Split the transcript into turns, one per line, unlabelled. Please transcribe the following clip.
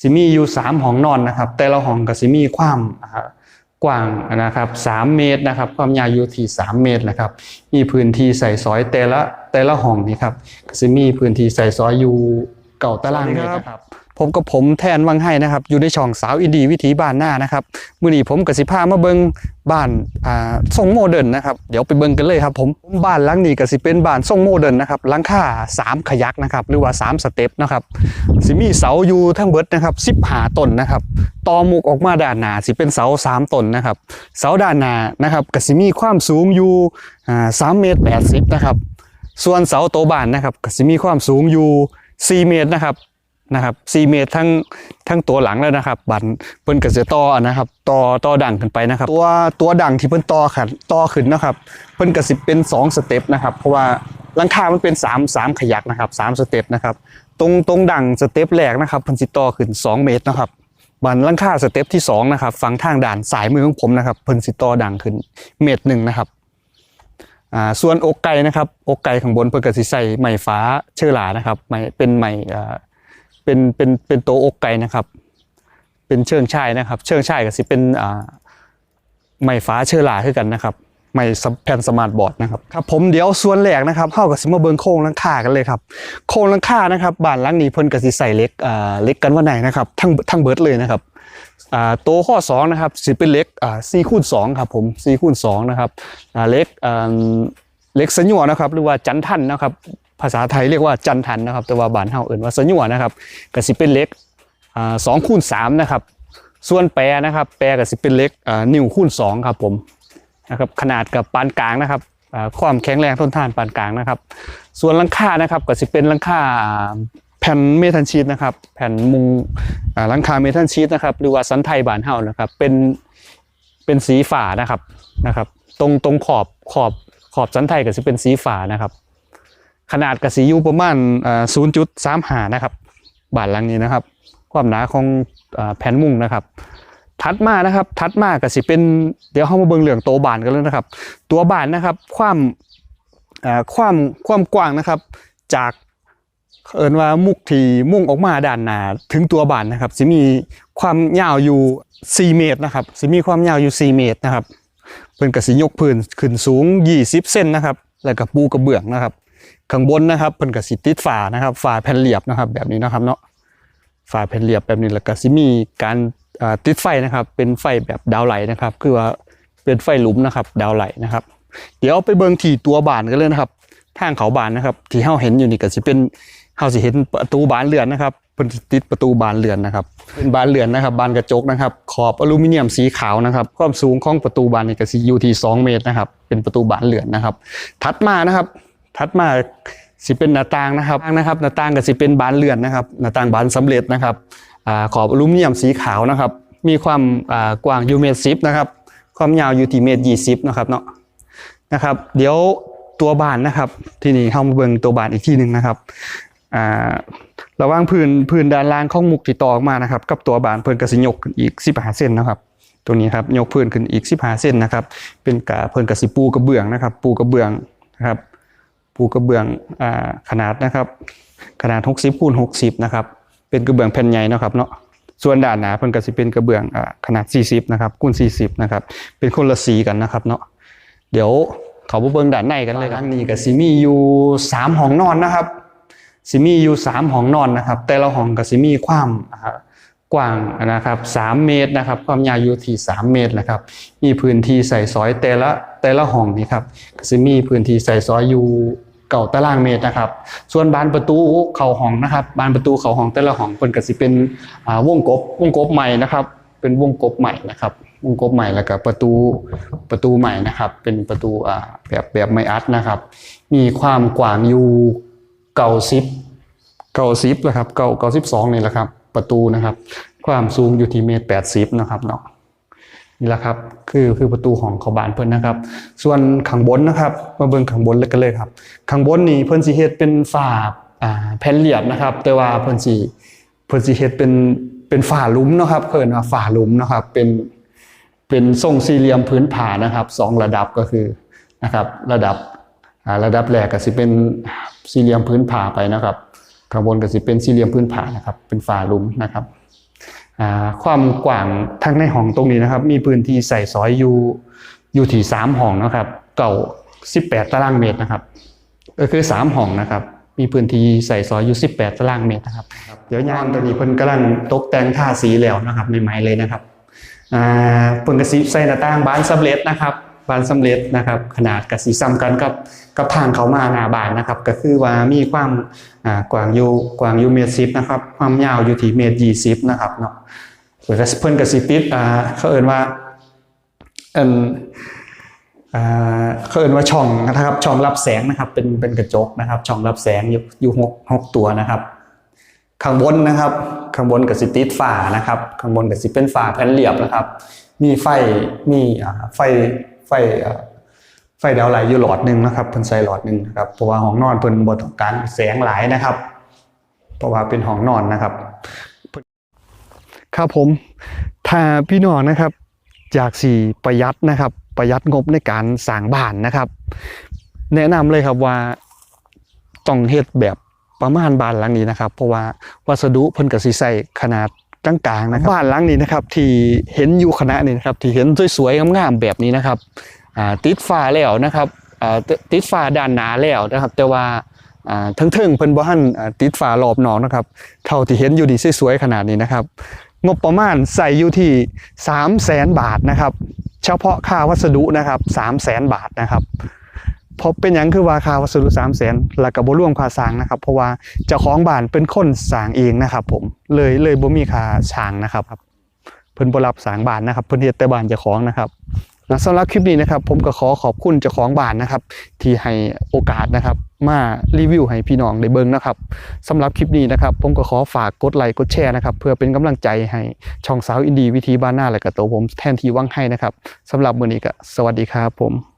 สิมีอยู่สามห้องนอนนะครับ แต่ละห้องก็สิมีความกว้างนะครับสามเมตรนะครับ ความยาวอยู่ที่สามเมตรนะครับ มีพื้นที่ใส่ซอยแต่ละแต่ละห้องนี่ครับก็สิมีพื้นที่ใส่ซอยอยู่เก่าตารางเมตรนะครับ ผมกับผมแทนวังให้นะครับ อยู่ในช่องสาวอินดีวิถีบ้านหน้านะครับมื้อนี้ผมกับสิพามาเบิงบ้านอ่าทรงโมเดิร์นนะครับเดี๋ยวไปเบิงกันเลยครับ ผมบ้านหลังนี้ก็สิเป็นบ้านทรงโมเดิร์นนะครับหลังคาสามขยักนะครับหรือว่าสามสเต็ปนะครับสิมีเสาอยู่ทั้งเบิดนะครับสิบหาต้นนะครับต่อหมุกออกมาด้านหน้าสิเป็นเสาสามต้นนะครับเสาด้านหน้านะครับก็สิมีความสูงอยู่อ่าสามเมตรแปดสิบนะครับส่วนเสาโตบ้านนะครับก็สิมีความสูงอยู่สี่เมตรนะครับ นะครับ4เมตรทั้งทั้งตัวหลังแล้วนะครับ บันเพิ่นก็จะต่อนะครับต่อต่อดังขึ้นไปนะครับ ตัวตัวดังที่เพิ่นต่อขันต่อขึ้นนะครับ เพิ่นก็สิบเป็น2สเต็ปนะครับ เพราะว่าหลังคา มันเป็น3 3ขยักนะครับ3สเต็ปนะครับ ตรงตรงดังสเต็ปแรกนะครับเพิ่นสิต่อขึ้น2เมตรนะครับบันหลังคาสเต็ปที่2นะครับฝั่งทางด่านสายมือของผมนะครับเพิ่นสิต่อดังขึ้นเมตรหนึ่งนะครับอ่าส่วนอกไก่นะครับอกไก่ข้างบนเพิ่นก็สิใส่ไม้ฟ้าเชื้อรานะครับไม้เป็นไม้อ่า เป็นเป็นเป็นโตอกไก่นะครับ เป็นเชิงชายนะครับ เชิงชายก็สิเป็นอ่าไม้ฟ้าเชื้อราคือกันนะครับไม้แผ่นสมาร์ทบอร์ดนะครับครับผมเดี๋ยวส่วนแรกนะครับเฮาก็สิมาเบิ่งโครงลังคากันเลยครับโครงลังคานะครับบ้านหลังนี้เพิ่นก็สิใส่เล็กอ่าเล็กกันว่าไหนนะครับทั้งทั้งเบิดเลยนะครับอ่าโตข้อ2นะครับสิเป็นเล็กอ่า4คูณ2ครับผม4คูณ2นะครับอ่าเล็กอ่าเล็กสัญัวนะครับ หรือว่าจันทันนะครับ ภาษาไทยเรียกว่าจันทันนะครับ แต่ว่าบ้านเฮาเอิ้นว่าสญัวนะครับก็สิเป็นเล็กสอ่า2คูณ3นะครับ ส่วนแปรนะครับ แปรก็สิเป็นเล็กนิ้วคูณ2ครับผมนะครับขนาดกับปานกลางนะครับความแข็งแรงทนทานปานกลางนะครับ ส่วนลังค่านะครับก็สิเป็นลังค่าแผ่นเมทัลชีตนะครับ แผ่นมุงลังคาเมทัลชีตนะครับ หรือว่าสันไทยบานเฮานะครับ เป็นเป็นสีฝานะครับนะครับ ตรงตรงขอบขอบขอบสันไทยก็สิเป็นสีฝานะครับ ขนาดกระสีอยู่ประมาณศูนย์จุดสามหานะครับบานหลังนี้นะครับ ความหนาของแผ่นมุงนะครับถัดมานะครับถัดมาก็สิเป็นเดี๋ยวเข้ามาเบิ่งเรื่องโตบานกันเลยนะครับ ตัวบานนะครับความความความกว้างนะครับ จากเอินว่ามุกที่มุ่งออกมาด้านหน้าถึงตัวบานนะครับสิมีความยาวอยู่ 4 เมตรนะครับสิมีความยาวอยู่ 4 เมตรนะครับเพิ่นก็สิยกพื้นขึ้นสูง 20 เซนนะครับ แล้วก็ปูกระเบื้องนะครับ ข้างบนนะครับเพิ่นก็สิติดฝานะครับฝาแผ่นเรียบนะครับ แบบนี้นะครับเนาะฝาแผ่นเรียบแบบนี้แล้วก็สิมีการติดไฟนะครับ เป็นไฟแบบดาวไหลนะครับ คือว่าเป็นไฟหลุมนะครับ ดาวไหลนะครับ เดี๋ยวไปเบิ่งที่ตัวบานกันเลยนะครับทางเขาบานนะครับ ที่เฮาเห็นอยู่นี่ก็สิเป็นเฮาสิเห็นประตูบานเรือนนะครับเพิ่นติดประตูบานเรือนนะครับ เป็นบานเรือนนะครับ บานกระจกนะครับ ขอบอลูมิเนียมสีขาวนะครับ ความสูงของประตูบานนี่ก็สิอยู่ที่2เมตรนะครับ เป็นประตูบานเรือนนะครับ ถัดมานะครับ ถัดมาสิเป็นหน้าต่างนะครับนะครับหน้าต่างก็สิเป็นบานเรือนนะครับหน้าต่างบานสำเร็จนะครับอขอบอลูมิเนียมสีขาวนะครับ มีความกว้างอยู่เมตรสิบนะครับ ความยาวอยู่ที่เมตรยี่สิบนะครับเนาะนะครับ เดี๋ยวตัวบานนะครับ ที่นี่เข้ามาเบิ่งตัวบานอีกที่หนึ่งนะครับอ่าระหว่างพื้นพื้นด้านล่างของมุกที่ต่อออกมานะครับ กับตัวบานเพิ่นก็สิยกขึ้นอีก15เซนนะครับตัวนี้ครับยกพื้นขึ้นอีก15เซนนะครับ เป็นกะเพิ่นก็สิปูกระเบื้องนะครับ ปูกระเบื้องนะครับ ปูกระเบื้องอขนาดนะครับ ขนาด 60คูณ60 นะครับ เป็นกระเบื้องแผ่นใหญ่นะครับเนาะส่วนด้านหนาเพิ่นก็สิเป็นกระเบื้องอ่าขนาด 40 นะครับคูณ40 นะครับ เป็นคนละสีกันนะครับเนาะเดี๋ยวเขาไปเบิ่งด้านในกันเลยครับนี่ก็สิมีอยู่สามห้องนอนนะครับสิมีอยู่สามห้องนอนนะครับ แต่ละห้องก็สิมีความกว้างนะครับสามเมตรนะครับ ความยาวอยู่ที่สามเมตรนะครับ มีพื้นที่ใส่ซอยแต่ละแต่ละห้องนี่ครับก็สิมีพื้นที่ใส่ซอยอยู่ เก่าตารางเมตรนะครับ ส่วนบานประตูเข้าห้องนะครับ บานประตูเข้าห้องแต่ละห้องเพิ่นกสิเป็นวงกบวงกบใหม่นะครับ เป็นวงกบใหม่นะครับ วงกบใหม่แล้วก็ประตูประตูใหม่นะครับ เป็นประตูแบบแบบไม้อัดนะครับ มีความกว้างอยู่เก่าซิปเก่าซิปนะครับ เก่าเก่าสิบสองนี่แหละครับ ประตูนะครับ ความสูงอยู่ที่เมตรแปดสิบนะครับเนาะ นี่แหละครับคือคือประตูของเขาบานเพิ่นนะครับ ส่วนข้างบนนะครับ มาเบิ่งข้างบนเลยกันเลยครับข้างบนนี่เพิ่นสิเฮ็ดเป็นฝาอ่าแผ่นเรียบนะครับ แต่ว่าเพิ่นสิเพิ่นสิเฮ็ดเป็นเป็นฝาลุมนะครับเพิ่นว่าฝาลุมนะครับ เป็นเป็นทรงสี่เหลี่ยมพื้นผานะครับสองระดับก็คือนะครับระดับระดับแรกก็สิเป็นสี่เหลี่ยมพื้นผาไปนะครับข้างบนก็สิเป็นสี่เหลี่ยมพื้นผานะครับ เป็นฝาลุมนะครับ ความกว้างทั้งในห้องตรงนี้นะครับ มีพื้นที่ใส่สอยอยู่อยู่ที่สามห้องนะครับ เก่าสิบแปดตารางเมตรนะครับ ก็คือสามห้องนะครับ มีพื้นที่ใส่ซอยอยู่18ตารางเมตรนะครับ เดี๋ยวยานตัวนี้เพิ่นกำลังตกแต่งท่าสีแล้วนะครับใหม่ๆเลยนะครับเพิ่นกระสีใส่หน้าต่างบานสำเร็จนะครับ บานสำเร็จนะครับ ขนาดกระสีซ้ำกันกับกับทางเขามาหน้าบานนะครับ ก็คือว่ามีความกว้างอยู่กว้างอยู่เมตรสิบนะครับ ความยาวอยู่ที่เมตรยี่สิบนะครับเนาะเพิ่นก็เพิ่นกระสีปิดเขาเอ่นว่าเอิ่นเขาเอ่นว่าช่องนะครับช่องรับแสงนะครับ เป็นเป็นกระจกนะครับ ช่องรับแสงอยู่อยู่หกหกตัวนะครับ ข้างบนนะครับ ข้างบนกับสิติดฝานะครับ ข้างบนกับสิเป็นฝาแผ่นเรียบนะครับ มีไฟมีไฟ ไฟไฟดาวไลท์อยู่หลอดหนึ่งนะครับเพิ่นใส่หลอดหนึ่งนะครับเพราะว่าห้องนอนเพิ่นบ่ต้องการแสงหลายนะครับ เพราะว่าเป็นห้องนอนนะครับครับผมถ้าพี่น้องนะครับอยากสี่ประหยัดนะครับ ประหยัดงบในการสร้างบ้านนะครับ แนะนำเลยครับว่าต้องเฮ็ดแบบประมาณบ้านหลังนี้นะครับ เพราะว่าวัสดุเพิ่นก็สิใส่ขนาด กลางๆนะครับบ้านหลังนี้นะครับ ที่เห็นอยู่คณะนี้นะครับ ที่เห็นสวยๆงามๆแบบนี้นะครับอ่าติดฟ้าแล้วนะครับอ่าติติดฟ้าด้านหน้าแล้วนะครับ แต่ว่าอ่าเทิงๆเพิ่นบ่ทันอ่าติดฟ้ารอบนอกนะครับ เท่าที่เห็นอยู่ดีสวยๆขนาดนี้นะครับ งบประมาณใส่อยู่ที่3 0 0แสนบาทนะครับ เฉพาะค่าวัสดุนะครับ3 0 0แสนบาทนะครับเพราะเป็นอย่างคือว่าคาวัสดุ3 0 0แสนแล้วก็บ่รวมค่าสร้างนะครับ เพราะว่าเจ้าของบ้านเป็นคนสร้างเองนะครับ ผมเลยเลยบ่มีค่าช่างนะครับเพิ่นบ่รับสร้างบ้านนะครับเพิ่นเฮ็ดแต่บ้านเจ้าของนะครับและสำหรับคลิปนี้นะครับ ผมก็ขอขอบคุณเจ้าของบ้านนะครับ ที่ให้โอกาสนะครับ มารีวิวให้พี่น้องได้เบิ่งนะครับสำหรับคลิปนี้นะครับ ผมก็ขอฝากกดไลค์กดแชร์นะครับ เพื่อเป็นกำลังใจให้ช่องสาวอินดีวิธีบ้านหน้าและกับตัวผมแทนที่ว่างให้นะครับสำหรับมื้อนี้ก็สวัสดีครับผม